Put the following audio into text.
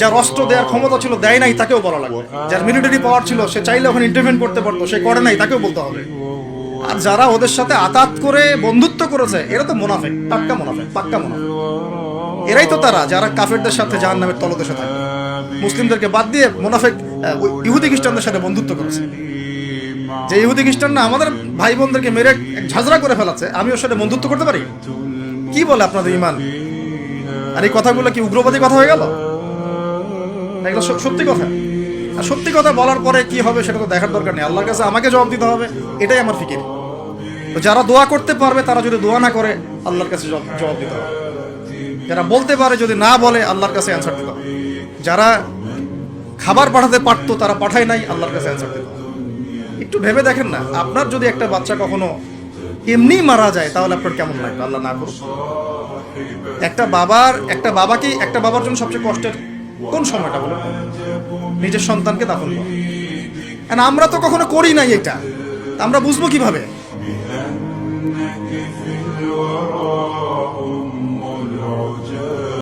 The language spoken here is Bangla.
যার অস্ত্র দেওয়ার ক্ষমতা ছিল, দেয় নাই, তাকেও বলা লাগবে। যার মিলিটারি পাওয়ার ছিল, সে চাইলে ওখানে ইন্টারভেন করতে পারতো, সে করে নাই, তাকেও বলতে হবে। আর যারা ওদের সাথে আতাত করে, বন্ধুত্ব করেছে, এরা তো মুনাফেক টাটকা মুনাফেক, পাক্কা মুনাফেক। এরাই তো তারা, যারা কাফেরদের সাথে জাহান নামের তলদেশে থাকে। মুসলিমদেরকে বাদ দিয়ে মুনাফেক ইহুদি খ্রিস্টানদের সাথে বন্ধুত্ব করেছে। যে ইহুদি খ্রিস্টান না আমাদের ভাই বোনদেরকে মেরে ঝাঁঝরা করে ফেলাচ্ছে আমি ওর সাথে বন্ধুত্ব করতে পারি? কি বলে আপনাদের ইমান? আর এই কথাগুলো কি উগ্রবাদী কথা হয়ে গেল? এগুলো সত্যি কথা। আর সত্যি কথা বলার পরে কি হবে সেটা তো দেখার দরকার নেই। আল্লাহর কাছে আমাকে জবাব দিতে হবে, এটাই আমার ফিকির। তো যারা দোয়া করতে পারবে, তারা যদি দোয়া না করে, আল্লাহর কাছে জবাব দিতে হবে। যারা বলতে পারে, যদি না বলে, আল্লাহর কাছে অ্যান্সার দিতে হবে। যারা খাবার পাঠাতে পারতো, তারা পাঠায় নাই, আল্লাহর কাছে অ্যান্সার দিতে একটু ভেবে দেখেন না, আপনার যদি একটা বাচ্চা কখনো এমনি মারা যায়, তাহলে আপনার কেমন লাগবে? আল্লাহ না করুন একটা বাবার, একটা বাবাকে একটা বাবার জন্য সবচেয়ে কষ্টের কোন সময়টা বলো? নিজের সন্তানকে দাফন করো। আমরা তো কখনো করি নাই এটা। আমরা বুঝব কীভাবে?